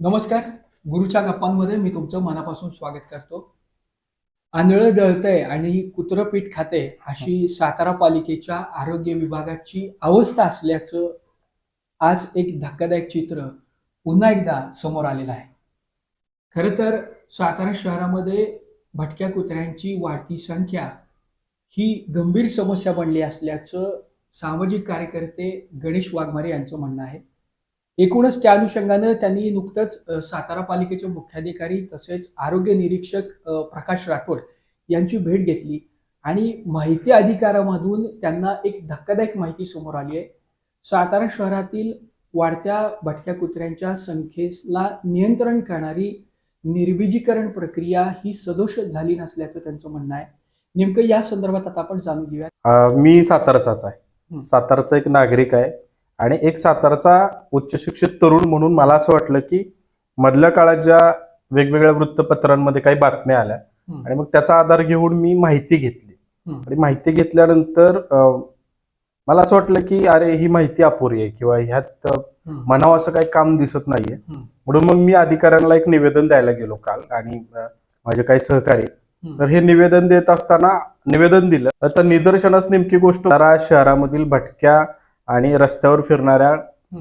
नमस्कार. गुरुच्या गप्पांमध्ये मी तुमचं मनापासून स्वागत करतो. आंधळं दळतंय आणि कुत्रं पीठ खाते अशी सातारा पालिकेच्या आरोग्य विभागाची अवस्था असल्याचं आज एक धक्कादायक चित्र पुन्हा एकदा समोर आलेलं आहे. खरं तर सातारा शहरामध्ये भटक्या कुत्र्यांची वाढती संख्या ही गंभीर समस्या बनली असल्याचं सामाजिक कार्यकर्ते गणेश वाघमारे यांचं म्हणणं आहे. एकूणच त्या अनुषंगानं त्यांनी नुकतंच सातारा पालिकेचे मुख्याधिकारी तसेच आरोग्य निरीक्षक प्रकाश राठोड यांची भेट घेतली आणि माहिती अधिकारामधून त्यांना एक धक्कादायक माहिती समोर आली आहे. सातारा शहरातील वाढत्या भटक्या कुत्र्यांच्या संख्येला नियंत्रण करणारी निर्बीजीकरण प्रक्रिया ही सदोष झाली नसल्याचं त्यांचं म्हणणं आहे. नेमकं या संदर्भात आता आपण जाणून घेऊया. मी सातारचाच आहे. सातारचा एक नागरिक आहे. आणि एक सातारचा उच्च शिक्षित तरुण म्हणून मला असं वाटलं की मधल्या काळात ज्या वेगवेगळ्या वृत्तपत्रांमध्ये काही बातम्या आल्या. आणि मग त्याचा आधार घेऊन मी माहिती घेतली. आणि माहिती घेतल्यानंतर मला असं वाटलं की अरे ही माहिती अपुरी आहे किंवा ह्यात. म्हणावं असं काही काम दिसत नाहीये. म्हणून मग मी अधिकाऱ्यांना एक निवेदन द्यायला गेलो काल आणि माझे काही सहकारी. तर हे निवेदन देत असताना निवेदन दिलं तर निदर्शनास नेमकी गोष्ट शहरामधील भटक्या आणि रस्त्यावर फिरणाऱ्या.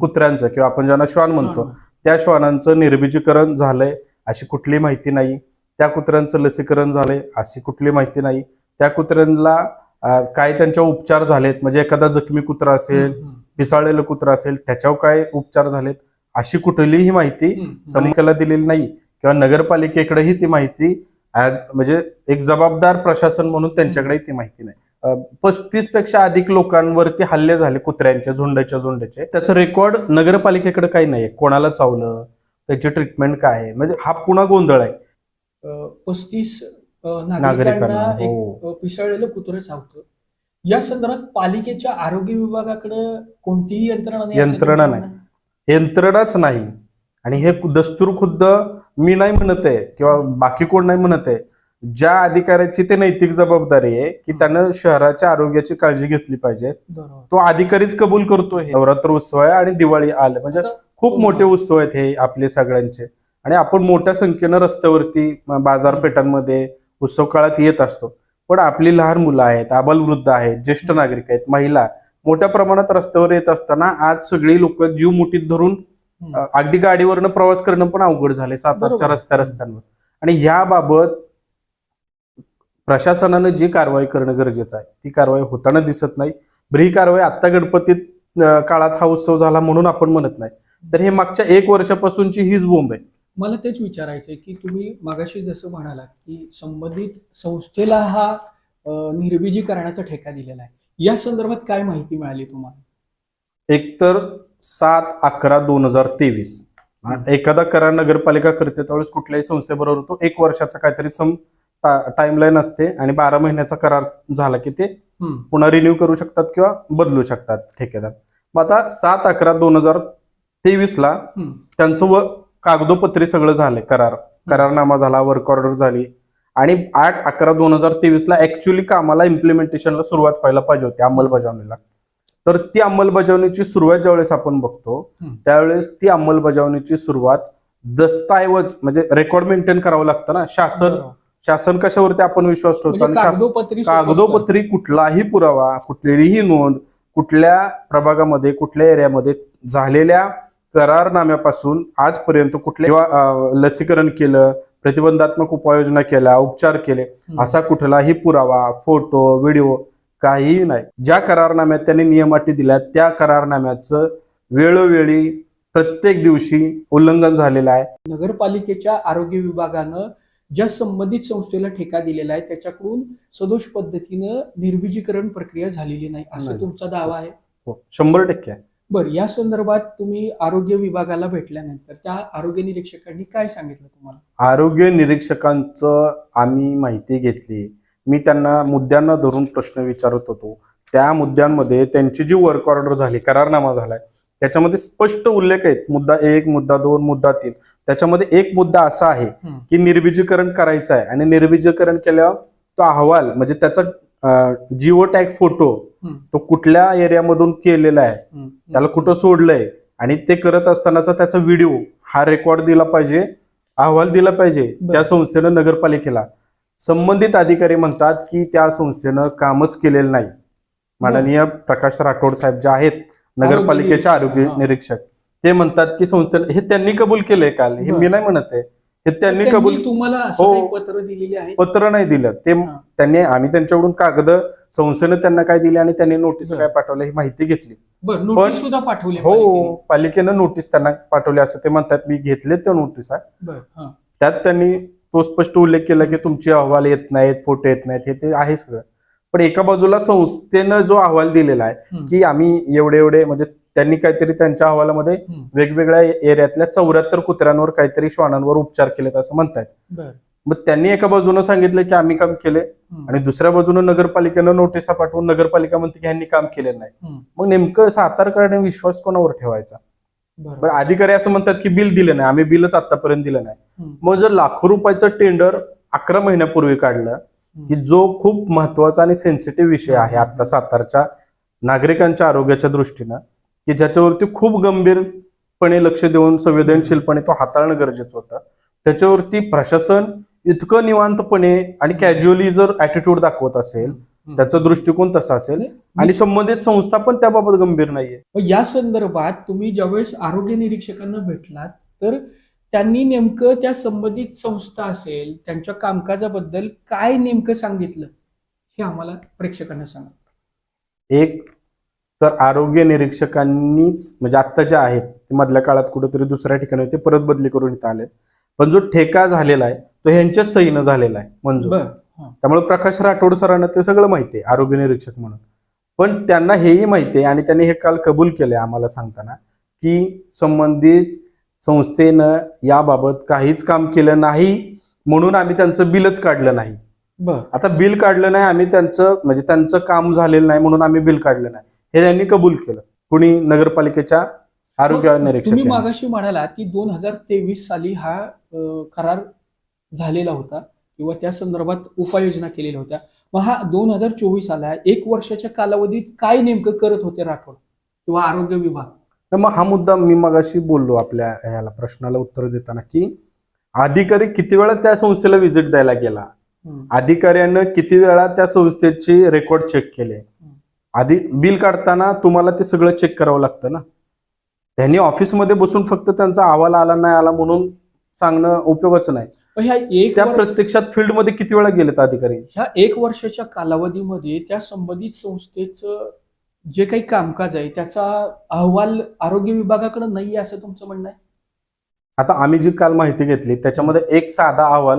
कुत्र्यांचं किंवा आपण ज्यांना श्वान म्हणतो. त्या श्वानांचं निर्बीजीकरण झालंय अशी कुठली माहिती नाही त्या कुत्र्यांचं लसीकरण झालंय अशी कुठली माहिती नाही त्या कुत्र्यांना काय त्यांच्या उपचार झालेत म्हणजे एखादा जखमी कुत्रा असेल. पिसाळलेलं कुत्रा असेल त्याच्यावर काय उपचार झालेत अशी कुठलीही माहिती. समिकेला दिलेली नाही किंवा नगरपालिकेकडेही ती माहिती म्हणजे एक जबाबदार प्रशासन म्हणून त्यांच्याकडे ती माहिती नाही पस्तीसपेक्षा अधिक लोकांवरती हल्ले झाले कुत्र्यांच्या झुंडाच्या झुंडाचे. त्याचं रेकॉर्ड नगरपालिकेकडे काही नाही कोणाला चावलं त्याची ट्रीटमेंट काय आहे? म्हणजे हा पुन्हा गोंधळ आहे. पस्तीस नागरिकांना, एक हो. पिसळलेलं कुत्रं चावतं. या संदर्भात पालिकेच्या आरोग्य विभागाकडे कोणतीही यंत्रणा नाही यंत्रणा नाही. यंत्रणाच नाही. आणि हे दस्तूर खुद्द मी नाही म्हणत आहे किंवा बाकी कोण नाही म्हणत आहे ज्या अधिकाऱ्याची ते नैतिक जबाबदारी आहे की त्यानं शहराच्या आरोग्याची काळजी घेतली पाहिजे. बरोबर. तो अधिकारीच कबूल करतोय नवरात्र उत्सव आहे आणि दिवाळी आलं. म्हणजे आता- खूप हो. मोठे उत्सव आहेत हे आपले सगळ्यांचे. आणि आपण मोठ्या संख्येनं रस्त्यावरती म, बाजारपेठांमध्ये उत्सव काळात येत असतो. पण आपली लहान मुलं आहेत आबालवृद्ध आहेत ज्येष्ठ नागरिक आहेत महिला मोठ्या प्रमाणात रस्त्यावर येत असताना आज सगळी लोक जीव मुठीत धरून हं. अ, अगदी गाडीवरनं प्रवास करणं पण अवघड झालंय सातारच्या बरोबर. रस्त्या रस्त्यांवर. आणि ह्याबाबत प्रशासनानं जी कारवाई करणं गरजेचं आहे ती कारवाई होताना दिसत नाही. बरं ही कारवाई आत्ता गणपतीत काळात हा उत्सव झाला म्हणून आपण म्हणत नाही. तर हे मागच्या एक वर्षापासूनची हीच बोंब आहे. मला तेच विचारायचं आहे की तुम्ही मागाशी जसं म्हणालात की संबंधित संस्थेला हा अ, निर्बीजीकरणाचा ठेका दिलेला आहे. या संदर्भात काय माहिती मिळाली तुम्हाला? एकतर सात अकरा दोन हजार तेवीस. एखादा करार नगरपालिका करते त्यावेळेस कुठल्याही संस्थेबरोबर तो एक वर्षाचा काहीतरी सम टाइमलाईन असते आणि बारा महिन्याचा करार झाला की ते. पुन्हा रिन्यू करू शकतात किंवा बदलू शकतात ठेकेदार मग आता सात अकरा दोन हजार तेवीस ला हं. त्यांचं व कागदोपत्री सगळं झालंय करार करारनामा झाला वर्क ऑर्डर झाली आणि आठ अकरा दोन हजार तेवीस ला ऍक्च्युली कामाला इम्प्लिमेंटेशनला सुरुवात व्हायला पाहिजे होती अंमलबजावणीला तर ती अंमलबजावणीची सुरुवात ज्यावेळेस आपण बघतो. त्यावेळेस ती अंमलबजावणीची सुरुवात दस्तऐवज म्हणजे रेकॉर्ड मेंटेन करावं लागतं ना शासन. शासन कशावरती आपण विश्वास ठेवतो? म्हणजे आणि कागदोपत्री कुठलाही पुरावा कुठलीही नोंद कुठल्या प्रभागामध्ये कुठल्या एरियामध्ये झालेल्या करारनाम्यापासून आजपर्यंत कुठल्या लसीकरण केलं प्रतिबंधात्मक उपाययोजना केल्या उपचार केले. असा कुठलाही पुरावा फोटो व्हिडिओ काहीही नाही. ज्या करारनाम्यात त्यांनी नियमाटी दिल्या त्या करारनाम्याचं वेळोवेळी प्रत्येक दिवशी उल्लंघन झालेलं आहे. नगरपालिकेच्या आरोग्य विभागानं ज्या संबंधित संस्थेला ठेका दिलेला आहे त्याच्याकडून सदोष पद्धतीनं निर्बीजीकरण प्रक्रिया झालेली नाही असं. तुमचा दावा आहे हो, शंभर टक्के आहे. बरं या संदर्भात तुम्ही आरोग्य विभागाला भेटल्यानंतर त्या आरोग्य निरीक्षकांनी काय सांगितलं तुम्हाला आरोग्य निरीक्षकांचं आम्ही माहिती घेतली मी त्यांना मुद्द्यांना धरून प्रश्न विचारत होतो त्या मुद्द्यांमध्ये त्यांची जी वर्क ऑर्डर झाली करारनामा झालाय त्याच्यामध्ये स्पष्ट उल्लेख आहेत मुद्दा एक मुद्दा दोन मुद्दा तीन त्याच्यामध्ये एक मुद्दा असा आहे. की निर्बीजीकरण करायचं आहे आणि निर्बीजीकरण केल्यावर तो अहवाल म्हणजे त्याचा जिओ टॅग फोटो. तो कुठल्या एरियामधून केलेला आहे. त्याला कुठं सोडलंय आणि ते करत असतानाचा त्याचा व्हिडिओ हा रेकॉर्ड दिला पाहिजे अहवाल दिला पाहिजे. त्या संस्थेनं नगरपालिकेला संबंधित अधिकारी म्हणतात की त्या संस्थेनं कामच केलेलं नाही माननीय प्रकाश राठोड साहेब जे आहेत नगरपालिकेचे आरोग्य निरीक्षक, ते म्हणतात की संस्थेनं हे त्यांनी कबूल केलंय काल. हे. मी नाही म्हणत आहे. हे त्यांनी कबूल तुम्हाला हो. पत्र दिलेले आहे पत्र नाही दिलं. ते. त्यांनी आम्ही त्यांच्याकडून कागद संस्थेनं त्यांना काय दिली आणि त्यांनी नोटीस. काय पाठवलं ही माहिती घेतली. बरं नोटीस सुद्धा पाठवली हो पालिकेनं. नोटीस त्यांना पाठवली असं ते म्हणतात. मी घेतले त्या नोटीस. त्यात त्यांनी तो स्पष्ट उल्लेख केला की तुमचे अहवाल येत नाहीत फोटो येत नाहीत हे ते आहे सगळं. पण एका बाजूला संस्थेनं जो अहवाल दिलेला आहे. की आम्ही एवढे एवढे म्हणजे त्यांनी काहीतरी त्यांच्या अहवालामध्ये. वेगवेगळ्या एरियातल्या चौऱ्याहत्तर कुत्र्यांवर काहीतरी श्वानांवर उपचार केलेत असं म्हणतात बरं मग त्यांनी एका बाजूनं सांगितलं की आम्ही काम केले. आणि दुसऱ्या बाजूनं नगरपालिकेनं नोटिसा पाठवून नगरपालिका म्हणते की ह्यांनी काम केलेलं नाही. मग नेमकं सातारकडे विश्वास कोणावर ठेवायचा बरं अधिकारी असं म्हणतात की बिल दिलं नाही आम्ही बिलच आतापर्यंत दिलं नाही. मग जर लाखो रुपयाचं टेंडर अकरा महिन्यापूर्वी काढलं. की जो खूप महत्त्वाचा आणि सेन्सिटिव्ह विषय आहे आता सातारच्या नागरिकांच्या आरोग्याच्या दृष्टीनं की ज्याच्यावरती खूप गंभीरपणे लक्ष देऊन संवेदनशीलपणे तो हाताळणं गरजेचं होतं त्याच्यावरती प्रशासन इतकं निवांतपणे आणि कॅज्युअली जर ऍटिट्यूड दाखवत असेल. त्याचा दृष्टिकोन तसा असेल आणि संबंधित संस्था पण त्याबाबत गंभीर नाहीये या संदर्भात तुम्ही ज्यावेळेस आरोग्य निरीक्षकांना भेटलात तर त्यांनी नेमकं त्या संबंधित संस्था असेल त्यांच्या कामकाजाबद्दल काय नेमकं सांगितलं हे आम्हाला प्रेक्षकांना सांगा. एक तर आरोग्य निरीक्षकांनीच म्हणजे आत्ता जे आहेत ते मधल्या काळात कुठेतरी दुसऱ्या ठिकाणी होते परत बदली करून इथं आले पण जो ठेका झालेला आहे तो ह्यांच्याच सहीनं झालेला आहे मंजूर. त्यामुळे प्रकाश राठोड सरांना ते सगळं माहिती आहे आरोग्य निरीक्षक म्हणून. पण त्यांना हेही माहिती आहे आणि त्यांनी हे काल कबूल केले आम्हाला सांगताना की संबंधित संस्थेनं याबाबत काहीच काम केलं नाही म्हणून आम्ही त्यांचं बिलच काढलं नाही. बर. आता बिल काढलं नाही आम्ही त्यांचं म्हणजे त्यांचं काम झालेलं नाही म्हणून आम्ही बिल काढलं नाही. हे त्यांनी कबूल केलं. कुणी नगरपालिकेच्या आरोग्य निरीक्षक. मागाशी म्हणालात की दोन हजार तेवीस साली हा करार झालेला होता किंवा त्या संदर्भात उपाययोजना केलेल्या होत्या. मग हा दोन हजार चोवीस आला एक वर्षाच्या कालावधीत काय नेमकं करत होते राठोड किंवा आरोग्य विभाग? तर मग हा मुद्दा मी मगाशी बोललो आपल्या ह्याला प्रश्नाला उत्तर देताना की अधिकारी किती वेळा त्या संस्थेला व्हिजिट द्यायला गेला. अधिकाऱ्यानं किती वेळा त्या संस्थेचे रेकॉर्ड चेक केले? आधी बिल काढताना तुम्हाला ते सगळं चेक करावं लागतं ना? त्यांनी ऑफिसमध्ये बसून फक्त त्यांचा अहवाल आला नाही आला म्हणून सांगणं उपयोगाचं नाही. त्या प्रत्यक्षात फील्डमध्ये किती वेळा गेलेत अधिकारी? ह्या एक वर्षाच्या कालावधीमध्ये त्या संबंधित संस्थेचं जे काही कामकाज आहे त्याचा अहवाल आरोग्य विभागाकडे नाही असं तुमचं म्हणणं आहे? आता आम्ही जी काल माहिती घेतली त्याच्यामध्ये एक साधा अहवाल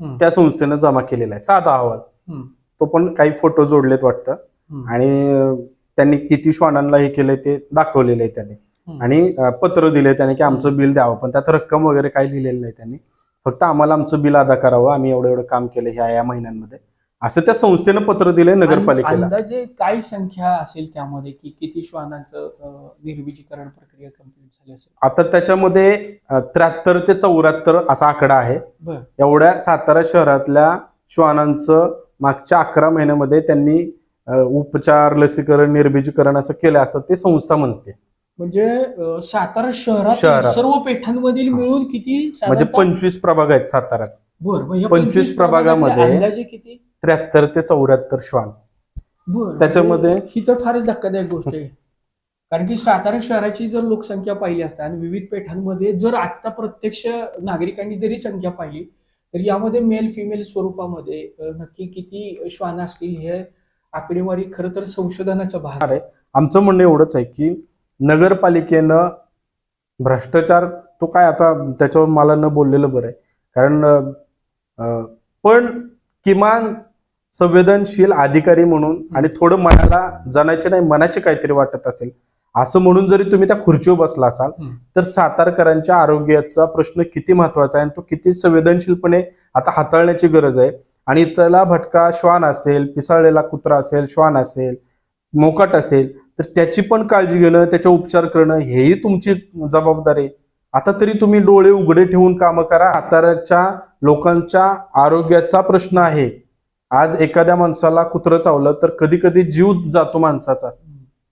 हम्म. त्या संस्थेनं जमा केलेला आहे. साधा अहवाल. हम्म. तो पण काही फोटो जोडलेत वाटतं. हम्म. आणि अं, त्यांनी किती श्वानांना हे केलंय ते दाखवलेलं आहे त्यांनी. हम्म. आणि अं, पत्र दिले त्याने की आमचं बिल द्यावं पण त्यात रक्कम वगैरे काही लिहिलेलं नाही त्यांनी. फक्त आम्हाला आमचं बिल अदा करावं आम्ही एवढं एवढं काम केलं ह्या या महिन्यांमध्ये. असं त्या संस्थेनं पत्र दिलंय नगरपालिकेला. अंदाजे काय संख्या असेल त्यामध्ये? की किती श्वानांचं अं, निर्बीजीकरण प्रक्रिया कंप्लीट झाली असेल? आता त्याच्यामध्ये त्र्याहत्तर ते चौऱ्याहत्तर असा आकडा आहे. एवढ्या सातारा शहरातल्या श्वानांचं मागच्या अकरा महिन्यामध्ये त्यांनी उपचार लसीकरण निर्बीजीकरण असं केलं असं ते संस्था म्हणते. म्हणजे सातारा शहरात. सर्व पेठांमधील. मिळून किती म्हणजे पंचवीस प्रभाग आहेत साताऱ्यात. बर मग ह्या 25 प्रभागातले प्रभागामध्ये- किती? त्र्याहत्तर ते चौऱ्याहत्तर श्वान. बर त्याच्यामध्ये- म्हणजे ही तर फारच धक्कादायक गोष्ट आहे. कारण की सातारा शहराची जर लोकसंख्या पाहिली असता आणि विविध पेठांमध्ये जर आत्ता प्रत्यक्ष नागरिकांनी जरी संख्या पाहिली तर यामध्ये मेल फिमेल स्वरूपामध्ये नक्की किती श्वान असतील हे आकडेवारी खरं तर संशोधनाचा भाग आहे. आमचं म्हणणं एवढंच आहे की नगरपालिकेनं भ्रष्टाचार तो काय आता त्याच्यावर मला न बोललेलं बरं आहे. कारण पण किमान संवेदनशील अधिकारी म्हणून आणि थोडं मनाला जाण्याचे नाही मनाचे काहीतरी वाटत असेल. असं म्हणून जरी तुम्ही त्या खुर्चीवर बसला असाल. तर सातारकरांच्या आरोग्याचा प्रश्न किती महत्त्वाचा आहे आणि तो किती संवेदनशीलपणे आता हाताळण्याची गरज आहे. आणि त्याला भटका श्वान असेल पिसाळलेला कुत्रा असेल श्वान असेल मोकाट असेल तर त्याची पण काळजी घेणं त्याचा उपचार करणं हेही तुमची जबाबदारी आहे. आता तरी तुम्ही डोळे उघडे ठेवून कामं करा. साताऱ्याच्या लोकांच्या आरोग्याचा प्रश्न आहे. आज एखाद्या माणसाला कुत्रं चावलं तर कधी कधी जीव जातो माणसाचा.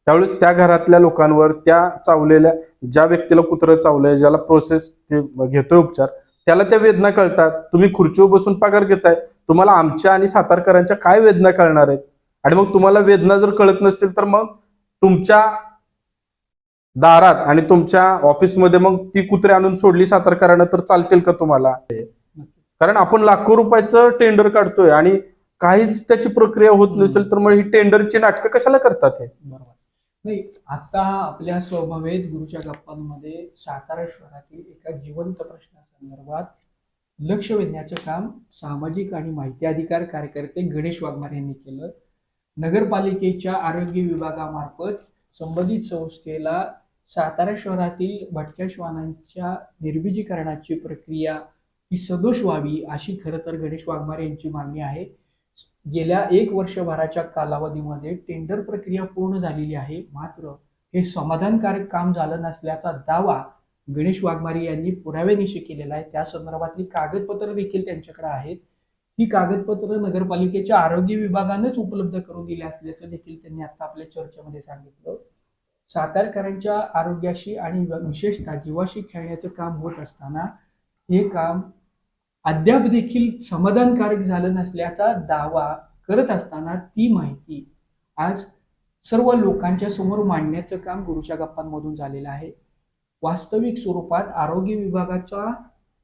त्यावेळेस त्या घरातल्या लोकांवर त्या चावलेल्या ज्या व्यक्तीला कुत्रं चावलंय ज्याला प्रोसेस घेतोय उपचार त्याला त्या वेदना कळतात. तुम्ही खुर्चीवर बसून पगार घेताय. तुम्हाला आमच्या आणि सातारकरांच्या काय वेदना कळणार आहेत? आणि मग तुम्हाला वेदना जर कळत नसतील तर मग तुमच्या दारात आणि तुमच्या ऑफिसमध्ये मग ती कुत्रे आणून सोडली सातारकरांना तर चालतील का तुम्हाला? कारण आपण लाखो रुपयाचं टेंडर काढतोय आणि काहीच त्याची प्रक्रिया होत नसेल तर मग ही टेंडरची नाटकं कशाला करतात हे? बरोबर. नाही आता आपल्या स्वभावेत गुरुच्या गप्पांमध्ये सातारा शहरातील एका जिवंत प्रश्नासंदर्भात लक्ष वेधण्याचं काम सामाजिक आणि माहिती अधिकार कार्यकर्ते गणेश वाघमार यांनी केलं. नगरपालिकेच्या आरोग्य विभागामार्फत संबंधित संस्थेला सातारा शहरातील भटक्या श्वानांच्या निर्बीजीकरणाची प्रक्रिया ही सदोष व्हावी अशी खरं तर गणेश वाघमारे यांची मागणी आहे. गेल्या एक वर्षभराच्या कालावधीमध्ये टेंडर प्रक्रिया पूर्ण झालेली आहे. मात्र हे समाधानकारक काम झालं नसल्याचा दावा गणेश वाघमारे यांनी पुराव्यानिशी केलेला आहे. त्या संदर्भातली कागदपत्र देखील त्यांच्याकडे आहेत. ही कागदपत्र नगरपालिकेच्या आरोग्य विभागानंच उपलब्ध करून दिली असल्याचं देखील त्यांनी आता आपल्या चर्चेमध्ये सांगितलं. सातारकरांच्या आरोग्याशी आणि विशेषतः जीवाशी खेळण्याचं काम होत असताना हे काम अद्याप देखील समाधानकारक झालं नसल्याचा दावा करत असताना ती माहिती आज सर्व लोकांच्या समोर मांडण्याचं काम गुरुच्या गप्पांमधून झालेलं आहे. वास्तविक स्वरूपात आरोग्य विभागाचा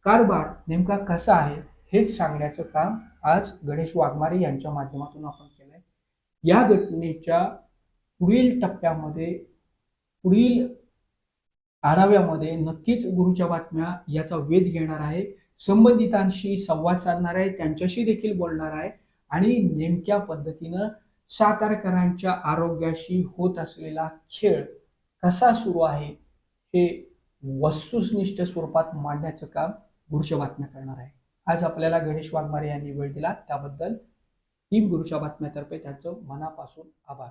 कारभार नेमका कसा आहे हेच सांगण्याचं काम आज गणेश वाघमारे यांच्या माध्यमातून आपण केलंय. या घटनेच्या पुढील टप्प्यामध्ये पुढील आढाव्यामध्ये नक्कीच गुरुच्या बातम्या याचा वेध घेणार आहे. संबंधितांशी संवाद साधणार आहे त्यांच्याशी देखील बोलणार आहे आणि नेमक्या पद्धतीनं सातारकरांच्या आरोग्याशी होत असलेला खेळ कसा सुरू आहे हे वस्तुनिष्ठ स्वरूपात मांडण्याचं काम गुरुच्या बातम्या करणार आहे. आज आपल्याला गणेश वाघमारे यांनी वेळ दिला त्याबद्दल टीम गुरुच्या बातम्यातर्फे त्यांचं मनापासून आभार.